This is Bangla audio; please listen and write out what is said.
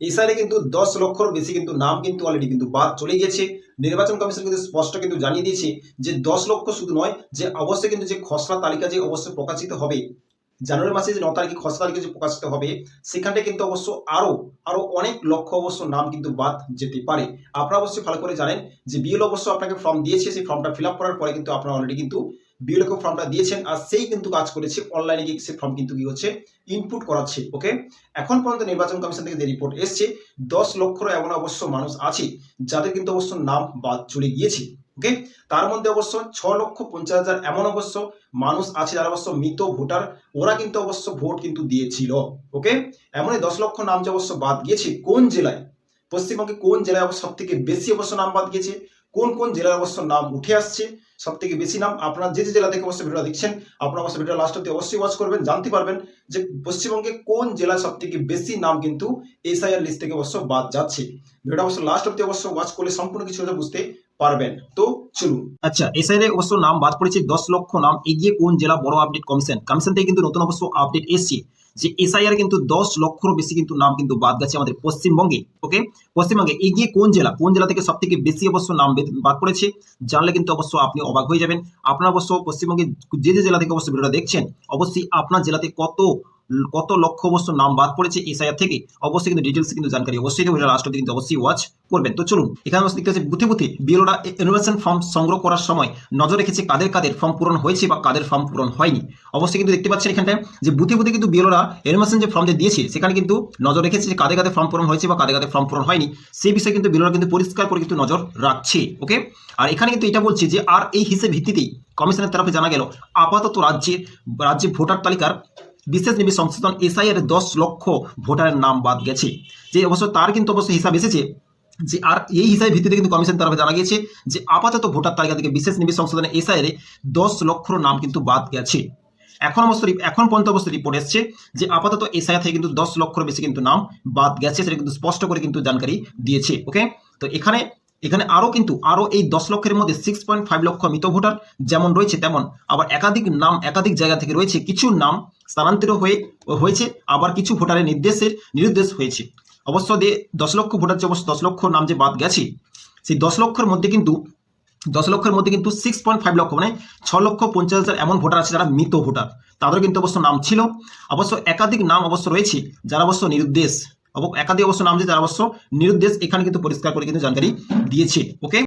এই সালে কিন্তু দশ লক্ষর বেশি কিন্তু নাম কিন্তু অলরেডি কিন্তু বাদ চলে গিয়েছে নির্বাচন কমিশন কিন্তু স্পষ্ট কিন্তু জানিয়ে দিয়েছে যে দশ লক্ষ শুধু নয়, যে অবশ্যই কিন্তু যে খসড়া তালিকা যে অবশ্যই প্রকাশিত হবে, জানুয়ারি মাসে যে ন তারিখে খসড়া তালিকা যে প্রকাশিত হবে সেখানটা কিন্তু অবশ্য আরও আরও অনেক লক্ষ অবশ্য নাম কিন্তু বাদ যেতে পারে। আপনারা অবশ্যই ভালো করে জানেন যে বিএল অবশ্য আপনাকে ফর্ম দিয়েছে, সেই ফর্মটা ফিল করার পরে কিন্তু আপনারা অলরেডি কিন্তু বিএলকে ফর্মটা দিয়েছেন আর সেই কিন্তু কাজ করেছে অনলাইনে গিয়ে সে ফর্ম কিন্তু কি হচ্ছে ইনপুট করাচ্ছে ওকে এখন পর্যন্ত নির্বাচন কমিশন থেকে যে রিপোর্ট এসছে, দশ লক্ষর এমন অবশ্য মানুষ আছে যাদের কিন্তু অবশ্য নাম বাদ চলে গিয়েছে ওকে তার মধ্যে অবশ্য ছ লক্ষ পঞ্চাশ হাজার এমন অবশ্য মানুষ আছে যারা অবশ্য মৃত ভোটার, ওরা কিন্তু অবশ্য ভোট কিন্তু দিয়েছিল ওকে এমনই দশ লক্ষ নাম যে অবশ্য বাদ গিয়েছে কোন জেলায়? পশ্চিমবঙ্গে কোন জেলায় অবশ্য সব থেকে বেশি অবশ্য নাম বাদ গিয়েছে? কোন কোন জেলার অবশ্য নাম উঠে আসছে? সব থেকে বেশি নাম আপনারা যে যে জেলা থেকে অবশ্যই ভিডিওটা দেখছেন, আপনারা অবশ্যই ভিডিও লাস্ট অব্দি অবশ্যই ওয়াচ করবেন, জানতে পারবেন যে পশ্চিমবঙ্গে কোন জেলায় সব থেকে বেশি নাম কিন্তু এসআইআর লিস্ট থেকে অবশ্য বাদ যাচ্ছে। ভিডিওটা অবশ্য লাস্ট অব্দি অবশ্যই ওয়াচ করলে সম্পূর্ণ কিছু বুঝতে পারবেন। তো আচ্ছা এসআইআর অবশ্য নাম বাদ পড়েছে, দশ লক্ষ নাম। এগিয়ে কোন জেলা বড় আপডেট কমিশন? কমিশন থেকে কিন্তু নতুন অবশ্য আপডেট এসছে যে এসআইআর কিন্তু দশ লক্ষর বেশি কিন্তু নাম কিন্তু বাদ গেছে আমাদের পশ্চিমবঙ্গে ওকে পশ্চিমবঙ্গে এগিয়ে কোন জেলা? কোন জেলা থেকে সব থেকে বেশি অবশ্য নাম বাদ পড়েছে? জানলে কিন্তু অবশ্য আপনি অবাক হয়ে যাবেন। আপনার অবশ্য পশ্চিমবঙ্গে যে যে জেলা থেকে অবশ্য ভিডিওটা দেখছেন, অবশ্যই আপনার জেলাতে কত কত লক্ষ অবশ্য নাম বাদ পড়েছে এই এসআইআর থেকে? অবশ্যই কিন্তু ডিটেলস কিন্তু জানকারি, অবশ্যই কিন্তু অব্দি কিন্তু অবশ্যই ওয়াচ করবেন। তো চলুন, এখানে অবশ্য দেখতে পাচ্ছি বুথে বুথে বিএলওরা ইনোভেশন ফর্ম সংগ্রহ করার সময় নজর রেখেছে কাদের কাদের ফর্ম পূরণ হয়েছে বা কাদের ফর্ম পূরণ হয়নি। অবশ্যই কিন্তু দেখতে পাচ্ছেন এখানটায় যে বুথে বুথে কিন্তু বিএলওরা ইনোভেশন যে ফর্ম দিয়েছে, সেখানে কিন্তু নজর রেখেছে যে কাদের কাদের ফর্ম পূরণ হয়েছে বা কাদের কাদের ফর্ম পূরণ হয়নি। সেই বিষয়ে কিন্তু বিএলওরা কিন্তু পরিষ্কার করে কিন্তু নজর রাখছে ওকে আর এখানে কিন্তু এটা বলছে যে আর এই হিসেব ভিত্তিতেই কমিশনের তরফে জানা গেল, আপাতত রাজ্যে রাজ্যে ভোটার তালিকার বিশেষ নিবি সংশোধন এসআইআর দশ লক্ষ ভোটারের নাম বাদ গেছে। যে অবশ্য তার কিন্তু অবশ্য হিসাব এসেছে যে আর এই হিসাবে ভিত্তিতে কিন্তু কমিশন তরফে জানা গিয়েছে যে আপাতত ভোটার তালিকা থেকে বিশেষ নিবি সংশোধনে এসআইআর দশ লক্ষর নাম কিন্তু বাদ গেছে। এখন অবশ্য এখন পর্যন্ত অবশ্য রিপোর্ট এসছে যে আপাতত এসআইআর থেকে কিন্তু দশ লক্ষর বেশি কিন্তু নাম বাদ গেছে, সেটা কিন্তু স্পষ্ট করে কিন্তু জানকারি দিয়েছে ওকে তো এখানে এখানে আরও কিন্তু, আরও এই দশ লক্ষের মধ্যে সিক্স পয়েন্ট ফাইভ লক্ষ মৃত ভোটার যেমন রয়েছে তেমন। আবার একাধিক নাম, একাধিক জায়গা থেকে রয়েছে, কিছু নাম স্থানান্তরিত হয়ে, হয়েছে, আবার কিছু ভোটারের নির্দেশের নিরুদ্দেশ হয়েছে। অবশ্য দিয়ে দশ লক্ষ ভোটার যে অবশ্য দশ লক্ষ নাম যে বাদ গেছে, সেই দশ লক্ষের মধ্যে কিন্তু, দশ লক্ষের মধ্যে কিন্তু সিক্স পয়েন্ট ফাইভ লক্ষ মানে ছ লক্ষ পঞ্চাশ হাজার এমন ভোটার আছে যারা মৃত ভোটার। তাদেরও কিন্তু অবশ্য নাম ছিল। অবশ্য একাধিক নাম অবশ্য রয়েছে, যারা অবশ্য নিরুদ্দেশ। একাধিক অবশ্য নাম যে তারা অবশ্য নিরুদ্দেশ এখানে কিন্তু পরিষ্কার করে কিন্তু জানকারি দিয়েছে ওকে